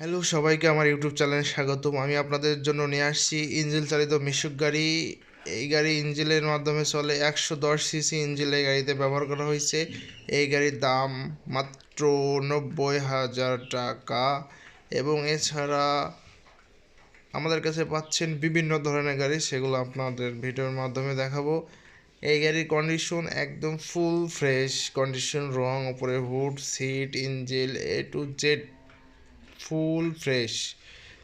Hello সবাইকে আমার YouTube চ্যানেলে স্বাগতম। আমি আপনাদের জন্য নিয়ে আসছি ইঞ্জিল চালিত মিশুক গাড়ি। এই গাড়ি ইঞ্জিলের মাধ্যমে চলে একশো দশ সিসি ইঞ্জিল এই গাড়িতে ব্যবহার করা হয়েছে। এই গাড়ির দাম মাত্র নব্বই হাজার টাকা এবং এছাড়া আমাদের কাছে পাচ্ছেন বিভিন্ন ধরনের গাড়ি, সেগুলো আপনাদের ভিডিওর মাধ্যমে দেখাবো। এই গাড়ির কন্ডিশন একদম ফুল ফ্রেশ কন্ডিশন রং ওপরে hood seat engine A to Z full fresh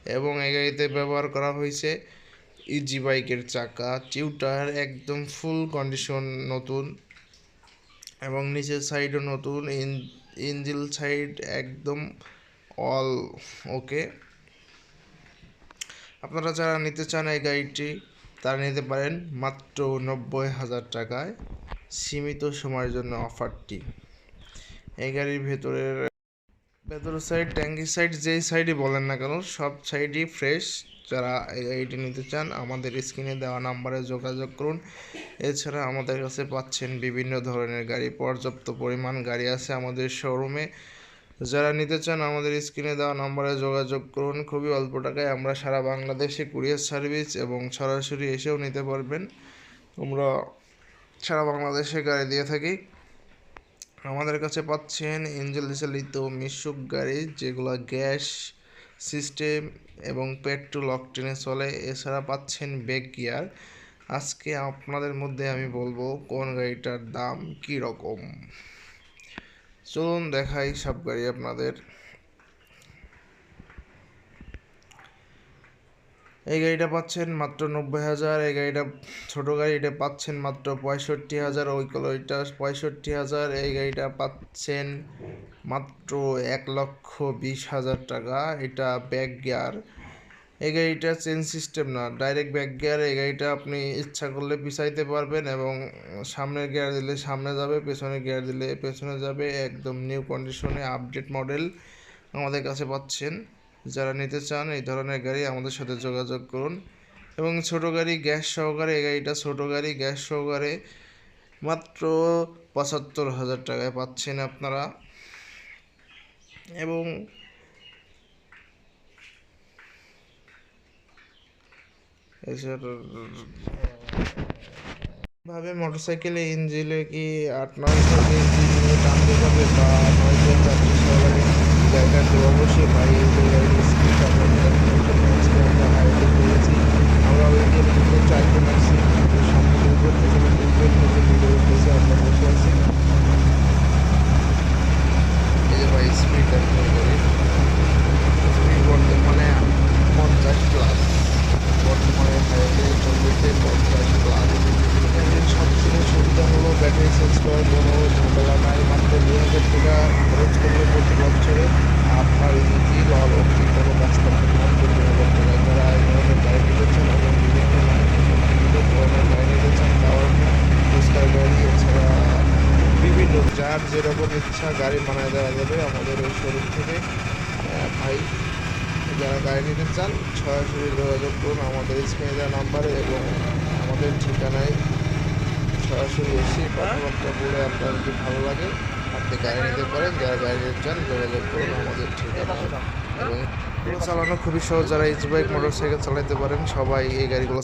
এবং এই গাড়িতে ব্যবহার করা হয়েছে ইজি বাইকের চাকা টিউটার একদম ফুল কন্ডিশন নতুন এবং নিচের সাইডও নতুন ইঞ্জিল সাইড একদম অল ওকে আপনারা যারা নিতে চান এই গাড়িটি, তারা নিতে পারেন মাত্র নব্বই হাজার টাকায় সীমিত সময়ের জন্য অফারটি এই গাড়ির ভেতরের ভেতরের সাইড ট্যাঙ্কি সাইড যেই সাইডই বলেন না কেন, সব সাইডই ফ্রেশ যারা এই গাড়িটি নিতে চান, আমাদের স্ক্রিনে দেওয়া নাম্বারে যোগাযোগ করুন। এছাড়া আমাদের কাছে পাচ্ছেন বিভিন্ন ধরনের গাড়ি, পর্যাপ্ত পরিমাণ গাড়ি আছে আমাদের শোরুমে যারা নিতে চান, আমাদের স্ক্রিনে দেওয়া নাম্বারে যোগাযোগ করুন। খুবই অল্প টাকায় আমরা সারা বাংলাদেশে কুরিয়ার সার্ভিস এবং সরাসরি এসেও নিতে পারবেন। আমরা সারা বাংলাদেশে গাড়ি দিয়ে থাকি। আমাদের কাছে পাচ্ছেন এঞ্জেল চালিত মিশুক গাড়ি, যেগুলো গ্যাস সিস্টেম এবং পেট্রোল অকটেনে চলে। এছাড়া পাচ্ছেন ব্যাক গিয়ার। আজকে আপনাদের মধ্যে আমি বলব কোন গাড়িটার দাম কী রকম চলুন দেখাই সব গাড়ি আপনাদের। এই গাড়িটা পাচ্ছেন মাত্র নব্বই হাজার, এই গাড়িটা ছোট গাড়ি, এটা পাচ্ছেন মাত্র পঁয়ষট্টি হাজার, ওই ওইটা পঁয়ষট্টি হাজার, এই গাড়িটা পাচ্ছেন মাত্র এক লক্ষ বিশ হাজার টাকা, এটা ব্যাক গিয়ার এই গাড়িটা চেন সিস্টেম না ডাইরেক্ট ব্যাক গিয়ার এই গাড়িটা আপনি ইচ্ছা করলে পিছাইতে পারবেন এবং সামনের গিয়ার দিলে সামনে যাবে পেছনে গিয়ার দিলে পেছনে যাবে, একদম নিউ কন্ডিশনে আপডেট মডেল আমাদের কাছে পাচ্ছেন। যারা নিতে চান এই ধরনের গাড়ি আমাদের সাথে যোগাযোগ করুন। এবং ছোট গাড়ি গ্যাস সহকারে, এই গাড়িটা ছোট গাড়ি, গ্যাস সহকারে মাত্র পঁচাত্তর হাজার টাকায় পাচ্ছেন আপনারা। এবং ভাবে মোটরসাইকেলে ইঞ্জিলে কি আট নয় ইঞ্জিন টানতে যাবে বা নয় অবশ্যই ভাই নাই মাত্র হাজার টাকা খরচ করলে প্রতি বছরে আপনার কোনো মাত্র হাজার যারা এই ধরনের গাড়ি এবং বিভিন্ন বিভিন্ন ধরনের গাড়ি ফুচকার গাড়ি এছাড়া বিভিন্ন যার যেরকম ইচ্ছা গাড়ি বানায় দেওয়া যাবে আমাদের ওই শোরুম থেকে ভাই, যারা গাড়ি নিতে চান, সরাসরি যোগাযোগ করুন। আমাদের স্ক্রিনে দেওয়া নাম্বারে এবং আমাদের ঠিকানায় সরাসরি এসে কথাবার্তা বলে আপনার যদি ভালো লাগে আপনি গাড়ি নিতে পারেন। যারা গাড়ি নিতে চান যোগাযোগ করুন আমাদের ঠিকানা। এবং চালানো খুবই সহজ। যারা এইচ বাইক মোটর সাইকেল চালাতে পারেন সবাই এই গাড়িগুলো